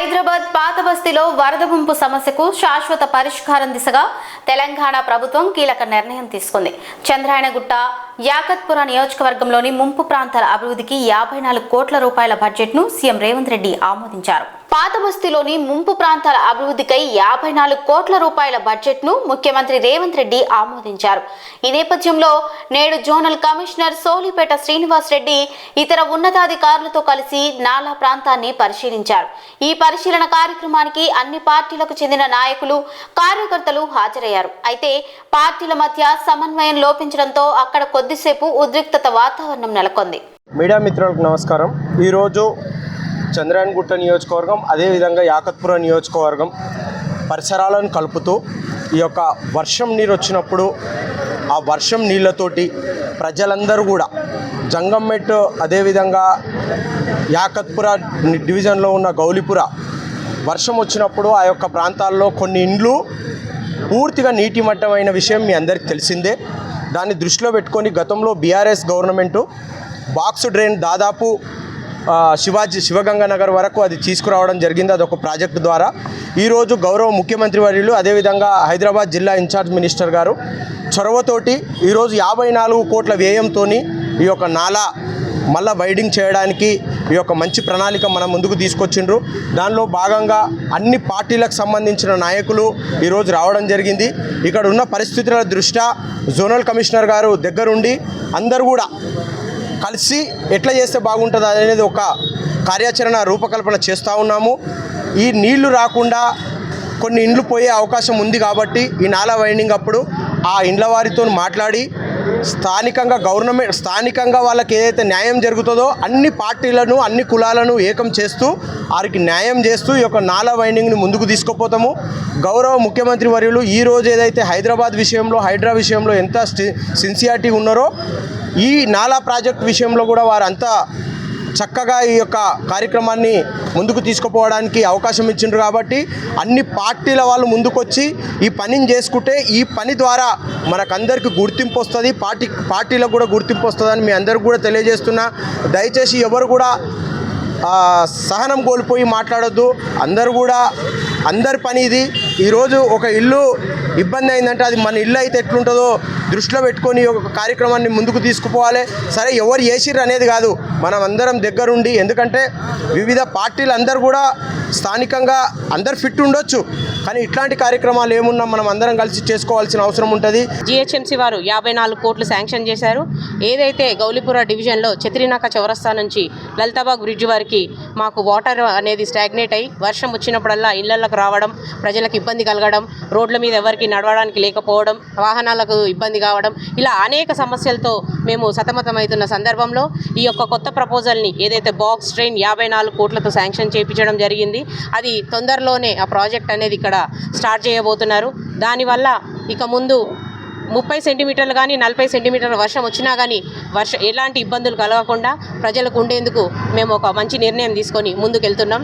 హైదరాబాద్ పాత బస్తీలో వరద ముంపు సమస్యకు శాశ్వత పరిష్కారం దిశగా తెలంగాణ ప్రభుత్వం కీలక నిర్ణయం తీసుకుంది. చంద్రాయణగుట్ట యాకత్పుర నియోజకవర్గంలోని ముంపు ప్రాంతాల అభివృద్ధికి యాభై నాలుగు కోట్ల రూపాయల బడ్జెట్ను సీఎం రేవంత్ రెడ్డి ఆమోదించారు. పాత బస్తీలోని ముంపు ప్రాంతాల అభివృద్ధికై యాభై నాలుగు కోట్ల రూపాయల బడ్జెట్ను ముఖ్యమంత్రి రేవంత్ రెడ్డి ఆమోదించారు. ఈ నేపథ్యంలో నేడు జోనల్ కమిషనర్ సోలిపేట శ్రీనివాస్ రెడ్డి ఇతర ఉన్నతాధికారులతో కలిసి నాలా ప్రాంతాన్ని పరిశీలించారు. ఈ పరిశీలన కార్యక్రమానికి అన్ని పార్టీలకు చెందిన నాయకులు కార్యకర్తలు హాజరయ్యారు. అయితే పార్టీల మధ్య సమన్వయం లోపించడంతో అక్కడ కొద్దిసేపు ఉద్రిక్తత వాతావరణం నెలకొంది. మీడియా మిత్రులకు నమస్కారం. ఈరోజు చంద్రాయణగుట్ట నియోజకవర్గం అదేవిధంగా యాకత్పుర నియోజకవర్గం పరిసరాలను కలుపుతూ ఈ యొక్క వర్షం నీరు వచ్చినప్పుడు ఆ వర్షం నీళ్ళతోటి ప్రజలందరూ కూడా జంగంమెట్ అదేవిధంగా యాకత్పుర డివిజన్లో ఉన్న గౌలిపుర వర్షం వచ్చినప్పుడు ఆ యొక్క ప్రాంతాల్లో కొన్ని ఇండ్లు పూర్తిగా నీటి మట్టమైన విషయం మీ అందరికీ తెలిసిందే. దాన్ని దృష్టిలో పెట్టుకొని గతంలో బీఆర్ఎస్ గవర్నమెంటు బాక్స్ డ్రైన్ దాదాపు శివాజీ శివగంగానగర్ వరకు అది తీసుకురావడం జరిగింది. అదొక ప్రాజెక్టు ద్వారా. ఈరోజు గౌరవ ముఖ్యమంత్రి వర్యులు అదేవిధంగా హైదరాబాద్ జిల్లా ఇన్ఛార్జ్ మినిస్టర్ గారు చొరవతోటి ఈరోజు యాభై నాలుగు కోట్ల వ్యయంతో ఈ యొక్క నాలా మళ్ళా వైడింగ్ చేయడానికి ఈ యొక్క మంచి ప్రణాళిక మన ముందుకు తీసుకొచ్చిండ్రు. దానిలో భాగంగా అన్ని పార్టీలకు సంబంధించిన నాయకులు ఈరోజు రావడం జరిగింది. ఇక్కడ ఉన్న పరిస్థితుల దృష్ట్యా జోనల్ కమిషనర్ గారు దగ్గరుండి అందరూ కూడా కలిసి ఎట్లా చేస్తే బాగుంటుంది అనేది ఒక కార్యాచరణ రూపకల్పన చేస్తూ ఉన్నాము. ఈ నీళ్ళు రాకుండా కొన్ని ఇండ్లు పోయే అవకాశం ఉంది కాబట్టి ఈ నాలా వైండింగ్ అప్పుడు ఆ ఇండ్ల వారితో మాట్లాడి స్థానికంగా గవర్నమెంట్ స్థానికంగా వాళ్ళకి ఏదైతే న్యాయం జరుగుతుందో అన్ని పార్టీలను అన్ని కులాలను ఏకం చేస్తూ వారికి న్యాయం చేస్తూ ఈ యొక్క నాలా వైండింగ్ని ముందుకు తీసుకుపోతాము. గౌరవ ముఖ్యమంత్రి వర్యులు ఈ రోజు ఏదైతే హైదరాబాద్ విషయంలో హైడ్రా విషయంలో ఎంత సిన్సియారిటీ ఉన్నారో ఈ నాలా ప్రాజెక్ట్ విషయంలో కూడా వారంతా చక్కగా ఈ యొక్క కార్యక్రమాన్ని ముందుకు తీసుకుపోవడానికి అవకాశం ఇచ్చిండ్రు కాబట్టి అన్ని పార్టీల వాళ్ళు ముందుకొచ్చి ఈ పనిని చేసుకుంటే ఈ పని ద్వారా మనకందరికీ గుర్తింపు వస్తుంది పార్టీ పార్టీలకు కూడా గుర్తింపు వస్తుందని మీ అందరికి కూడా తెలియజేస్తున్నా. దయచేసి ఎవరు కూడా సహనం కోల్పోయి మాట్లాడొద్దు. అందరూ కూడా అందరి పని ఇది. ఈరోజు ఒక ఇల్లు ఇబ్బంది అయిందంటే అది మన ఇల్లు అయితే ఎట్లుంటుందో దృష్టిలో పెట్టుకొని ఒక కార్యక్రమాన్ని ముందుకు తీసుకుపోవాలి. సరే ఎవరు చేసిర్రు అనేది కాదు. మనం అందరం దగ్గరుండి ఎందుకంటే వివిధ పార్టీలు అందరూ కూడా స్థానికంగా అందరు ఫిట్ ఉండొచ్చు. కానీ ఇట్లాంటి కార్యక్రమాలు ఏమున్నా మనం అందరం కలిసి చేసుకోవాల్సిన అవసరం ఉంటుంది. జిహెచ్ఎంసీ వారు యాభై నాలుగు కోట్లు శాంక్షన్ చేశారు. ఏదైతే గౌలిపుర డివిజన్లో చత్రినాక చౌరస్తా నుంచి లలితాబాగ్ బ్రిడ్జ్ వారికి మాకు వాటర్ అనేది స్టాగ్నేట్ అయ్యి వర్షం వచ్చినప్పుడల్లా ఇళ్ళకు రావడం ప్రజలకు ఇబ్బంది కలగడం రోడ్ల మీద ఎవరికి నడవడానికి లేకపోవడం వాహనాలకు ఇబ్బంది కావడం ఇలా అనేక సమస్యలతో మేము సతమతమవుతున్న సందర్భంలో ఈ యొక్క కొత్త ప్రపోజల్ని ఏదైతే బాక్స్ ట్రైన్ యాభై నాలుగు కోట్లతో శాంక్షన్ చేయించడం జరిగింది అది తొందరలోనే ఆ ప్రాజెక్ట్ అనేది ఇక్కడ స్టార్ట్ చేయబోతున్నారు. దానివల్ల ఇక ముందు ముప్పై సెంటీమీటర్లు కానీ నలభై సెంటీమీటర్ల వర్షం వచ్చినా కానీ వర్ష ఎలాంటి ఇబ్బందులు కలగకుండా ప్రజలకు ఉండేందుకు మేము ఒక మంచి నిర్ణయం తీసుకొని ముందుకెళ్తున్నాం.